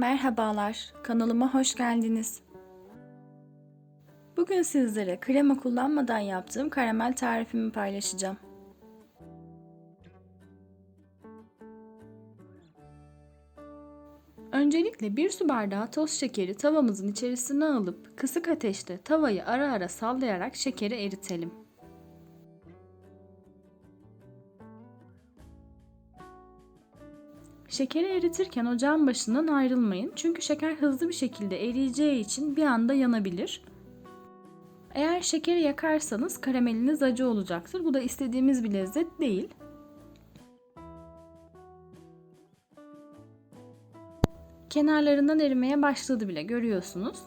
Merhabalar, kanalıma hoş geldiniz. Bugün sizlere krema kullanmadan yaptığım karamel tarifimi paylaşacağım. Öncelikle bir su bardağı toz şekeri tavamızın içerisine alıp kısık ateşte tavayı ara ara sallayarak şekeri eritelim. Şekeri eritirken ocağın başından ayrılmayın. Çünkü şeker hızlı bir şekilde eriyeceği için bir anda yanabilir. Eğer şekeri yakarsanız karameliniz acı olacaktır. Bu da istediğimiz bir lezzet değil. Kenarlarından erimeye başladı bile görüyorsunuz.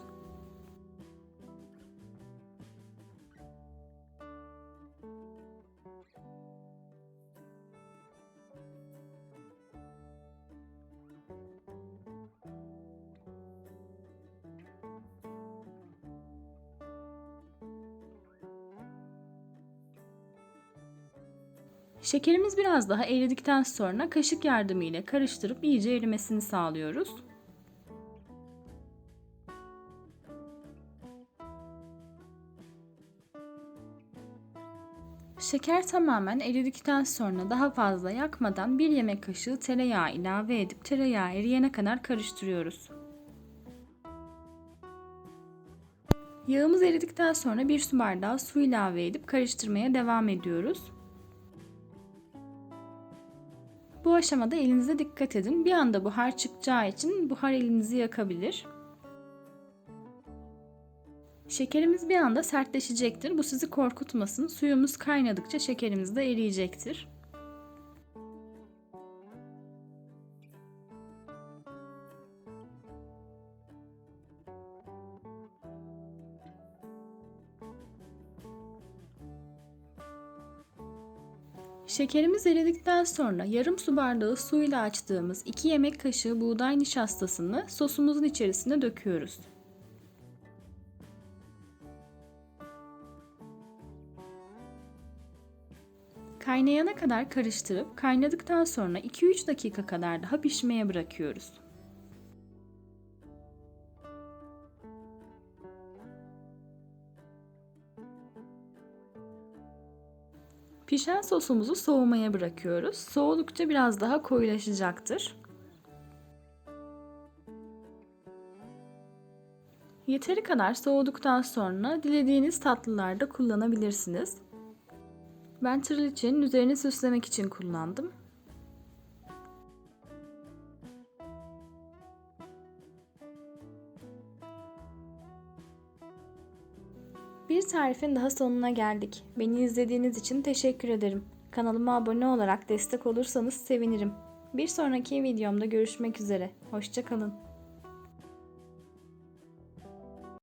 Şekerimiz biraz daha eridikten sonra kaşık yardımıyla karıştırıp iyice erimesini sağlıyoruz. Şeker tamamen eridikten sonra daha fazla yakmadan bir yemek kaşığı tereyağı ilave edip tereyağı eriyene kadar karıştırıyoruz. Yağımız eridikten sonra bir su bardağı su ilave edip karıştırmaya devam ediyoruz. Bu aşamada elinize dikkat edin. Bir anda buhar çıkacağı için buhar elinizi yakabilir. Şekerimiz bir anda sertleşecektir. Bu sizi korkutmasın. Suyumuz kaynadıkça şekerimiz de eriyecektir. Şekerimiz eridikten sonra yarım su bardağı suyla açtığımız 2 yemek kaşığı buğday nişastasını sosumuzun içerisine döküyoruz. Kaynayana kadar karıştırıp kaynadıktan sonra 2-3 dakika kadar daha pişmeye bırakıyoruz. Pişen sosumuzu soğumaya bırakıyoruz. Soğudukça biraz daha koyulaşacaktır. Yeteri kadar soğuduktan sonra dilediğiniz tatlılarda kullanabilirsiniz. Ben trileçenin üzerini süslemek için kullandım. Bir tarifin daha sonuna geldik. Beni izlediğiniz için teşekkür ederim. Kanalıma abone olarak destek olursanız sevinirim. Bir sonraki videomda görüşmek üzere. Hoşçakalın.